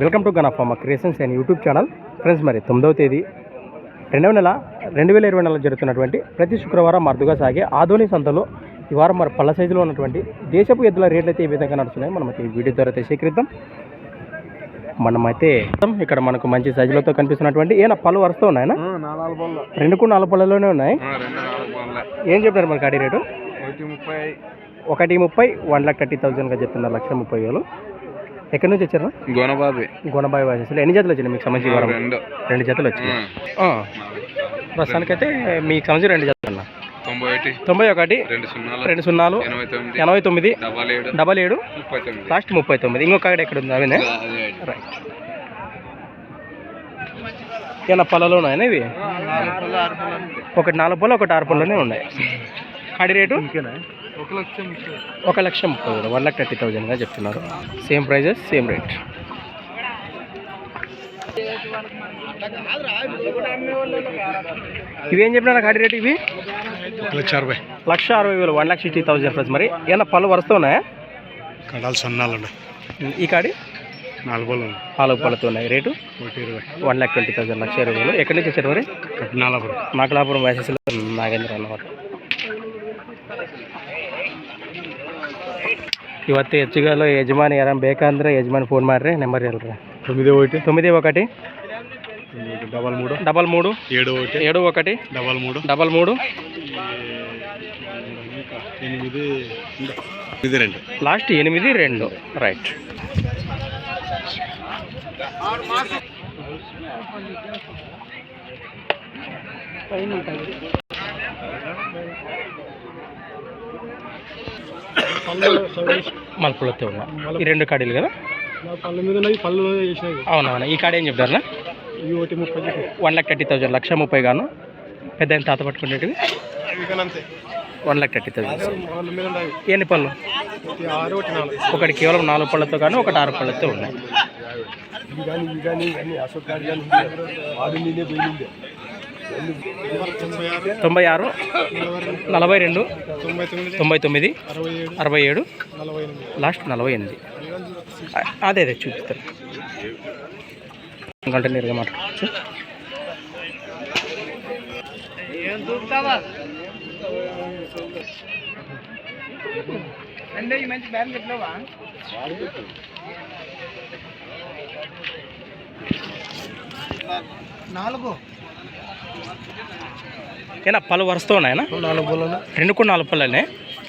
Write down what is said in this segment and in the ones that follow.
Welcome to గనఫార్మ creations and YouTube channel. Friends మరి తొమ్మిదవ తేదీ రెండవ నెల రెండు వేల ఇరవై నెలలో జరుగుతున్నటువంటి ప్రతి శుక్రవారం అరుదుగా సాగే ఆధోని సంతలో ఈ వారం మరి పళ్ళ సైజులో ఉన్నటువంటి దేశపు ఎద్దుల రేట్లు అయితే ఈ విధంగా నడుస్తున్నాయి. మనం అయితే ఈ వీడియో ద్వారా అయితే సేకరిద్దాం. మనమైతే ఇక్కడ మనకు మంచి సైజులతో కనిపిస్తున్నటువంటి ఏనా పళ్ళు వరుస్తూ ఉన్నాయనా నాలుగు బొల్ల రెండుకు నాలుగు పళ్ళలోనే ఉన్నాయి. రెండు ఏం చెప్పారు మరి కాడి రేటు? ఒకటి ముప్పై. ఒకటి ముప్పై వన్ లాక్ థర్టీ థౌసండ్గా చెప్తున్నారు లక్ష ముప్పై వేలు. ఎక్కడి నుంచి వచ్చారు? గొనబాబి. గుణబాయి వాసెస్లో ఎన్ని జతలు వచ్చినాయి మీకు సంబంధించి రెండు. రెండు జతలు వచ్చినాయి. ప్రస్తుతానికైతే మీకు సంబంధించి రెండు జతలు అన్న. తొంభై ఒకటి తొంభై ఒకటి రెండు సున్నాలు రెండు సున్నాలు ఎనభై తొమ్మిది డబల్ ఏడు లాస్ట్ ముప్పై తొమ్మిది. ఇంకొక ఎక్కడ ఉంది అవినే? రైట్ ఏమన్నా పొలాలు ఉన్నాయా ఇవి? ఒకటి నాలుగు పొలం ఒకటి ఆరు పొలంలోనే ఉన్నాయి. కాడి రేటు? ఒక లక్ష ముప్పై. వేలు. వన్ లాక్ థర్టీ థౌజండ్గా చెప్తున్నారు. సేమ్ ప్రైజెస్ సేమ్ రేట్ ఇవి ఏం చెప్పినారు కాడి రేట్ ఇవి? లక్ష అరవై. లక్ష అరవై వేలు one lakh sixty thousand plus మరి ఏమన్నా పళ్ళు వరుస్తూ ఉన్నాయా? కడాలు ఈ కాడి? నాలుగు పళ్ళతో ఉన్నాయి. Rate? One lakh twenty thousand లక్ష ఇరవై వేలు. ఎక్కడి నుంచి వచ్చారు మరి? నాలుగు నాగలాపురం వ్యాసెస్లో నాగేంద్ర అన్నమాట. ಇವತ್ತು ಹೆಚ್ಚುಗಲು ಯಜಮಾನಿ ಯಾರು ಬೇಕಂದ್ರೆ ಯಜಮಾನಿ ಫೋನ್ ಮಾಡ್ರಿ ನೆಂಬರ್ ಹೇಳ್ರಿ తొమ్మిది ఒకటి తొమ్మిది ఒకటి డబల్ మూడు డబల్ మూడు ఏడు ఒకటి ఏడు ఒకటి డబల్ మూడు డబల్ మూడు ఎనిమిది ఇది రెండు లాస్ట్ ఎనిమిది రెండు రైట్ మలుపులతో ఉన్నా. ఈ రెండు కాడీలు కదా? పళ్ళ మీద ఉన్నాయి పళ్ళు అవునవునా. ఈ కాడ ఏం చెప్తారు ఇవి ఒకటి ముప్పై వన్ లాక్ థర్టీ థౌసండ్ లక్ష ముప్పై గాను. పెద్ద ఆయన తాత పట్టుకునేటివి? One lakh thirty thousand. ఎన్ని పళ్ళు? ఆరు ఒకటి కేవలం నాలుగు పళ్ళతో కానీ ఒకటి ఆరు పళ్ళతో ఉన్నాయి. తొంభై ఆరు నలభై రెండు తొంభై తొమ్మిది అరవై ఏడు లాస్ట్ నలభై ఎనిమిది. అదే అదే చూపిస్తారు కంటిన్యూగా మాట్లాడచ్చు. నాలుగు. ఏనా పలు వరుస్తూ ఉన్నాయనా నాలుగు బోలను రెండు కూడా నాలుగు పళ్ళనే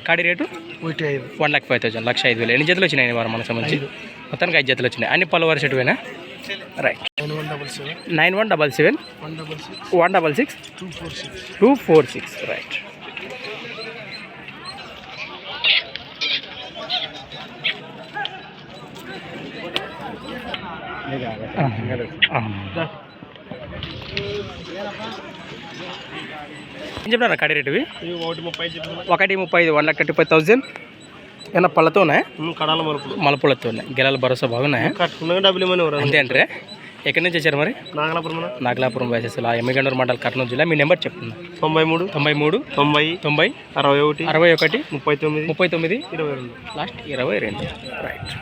కాడి రేటు? ఒకటి ఐదు. వన్ లాక్ ఫైవ్ థౌసండ్ లక్ష ఐదు వేలు. ఎన్ని జతలు వచ్చినాయి ఈ వారం మన సంబంధించి? మొత్తానికి ఐదు జతలు వచ్చినాయి. అన్ని పళ్ళు వరుసటివేనా right nine one double seven. Nine one double seven? One double six. One double six? Two four six. Two four six. Right ఏం చెప్పినారా కడి రేటువి? ఒకటి ముప్పై ఒకటి ముప్పై ఐదు one lakh thirty five thousand ఏమన్నా పళ్ళతో ఉన్నాయా కడాల మలుపులు. మలపులతో ఉన్నాయి గెలల భరోసా బాగున్నాయా? డబ్బులు ఎవరు అంతే అంటే ఎక్కడి నుంచి వచ్చారు మరి? నాగలాపురం నాగలాపురం వేసేసి ఆ ఎమ్మిగండూరు మండల్ కర్నూలు జిల్లా. మీ నెంబర్ చెప్తున్నా తొంభై మూడు తొంభై మూడు తొంభై తొంభై అరవై ఒకటి అరవై ఒకటి ముప్పై తొమ్మిది ముప్పై తొమ్మిది ఇరవై రెండు. లాస్ట్ ఇరవై రెండు. రైట్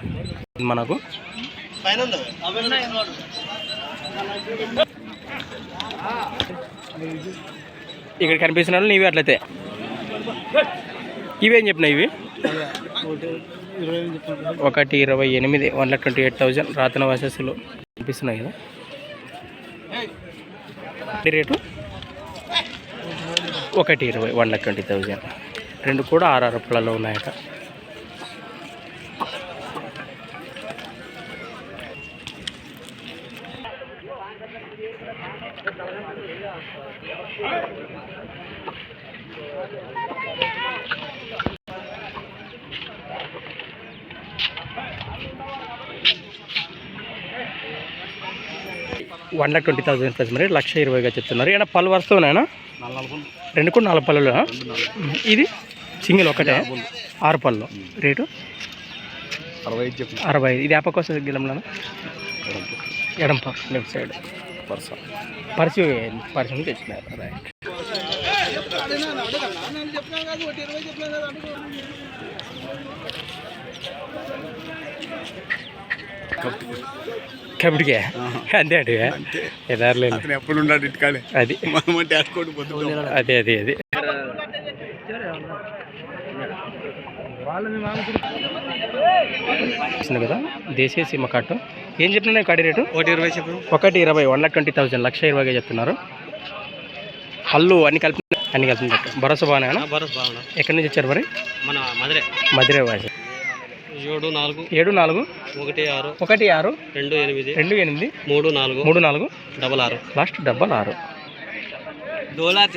మనకు. ఇక్కడ కనిపిస్తున్న వాళ్ళు నీవి అట్లయితే. ఇవేం చెప్పినాయి ఇవి? ఒకటి ఇరవై ఎనిమిది one lakh twenty eight thousand రాతన వాసెస్లు కనిపిస్తున్నాయి కదా? రేటు? ఒకటి ఇరవై వన్ లాక్ ట్వంటీ థౌజండ్. రెండు కూడా ఆరు రూపాయలలో ఉన్నాయట. One lakh twenty thousand plus మరి లక్ష ఇరవైగా చెప్తున్నారు. ఏమైనా పళ్ళు వస్తున్నాయనా రెండు కూడా నాలుగు పళ్ళు ఇది సింగిల్ ఒకటే ఆరు పళ్ళు. రేటు? అరవై అరవై ఇది యాప కోసం గిలంలో ఎడంప లెఫ్ట్ సైడ్. పర్సన్ పరిచయం పరిచయం తెచ్చినారు. రైట్ కబడ్డీకే అంతే అంటే ఎదారులేదు అతను ఎప్పుడు ఉన్నాడు అది. అదే అదే అదే. వచ్చింది కదా? దేశీయ సీమ కట్టు ఏం చెప్తున్నాయి కాడి రేటు? ఒకటి ఇరవై చెప్పు. ఒకటి ఇరవై వన్ లాక్ ట్వంటీ థౌసండ్ లక్ష ఇరవైగా చెప్తున్నారు. హల్లు అన్ని కలిపి అన్ని కలిపి. భరోసా బాగానే బరస్ బాగున్నా. ఎక్కడి నుంచి వచ్చారు మరి? మన మధురే. మధురై వాసి. ఏడు నాలుగు ఏడు నాలుగు ఒకటి ఆరు ఒకటి ఆరు రెండు ఎనిమిది రెండు ఎనిమిది మూడు నాలుగు మూడు నాలుగు డబల్ ఆరు. లాస్ట్ డబ్బల్ ఆరు. డోలా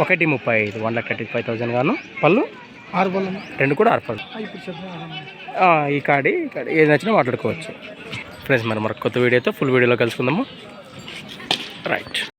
ఒకటి ముప్పై ఐదు one lakh thirty five thousand గాను. పళ్ళు? ఆరు బలం రెండు కూడా ఆరు పళ్ళు. ఆ, ఈ కాడి ఈ కాడి. ఏది నచ్చినా మాట్లాడుకోవచ్చు. ఫ్రెండ్స్ మరి మరి కొత్త వీడియోతో ఫుల్ వీడియోలో కలుసుకుందాము. రైట్.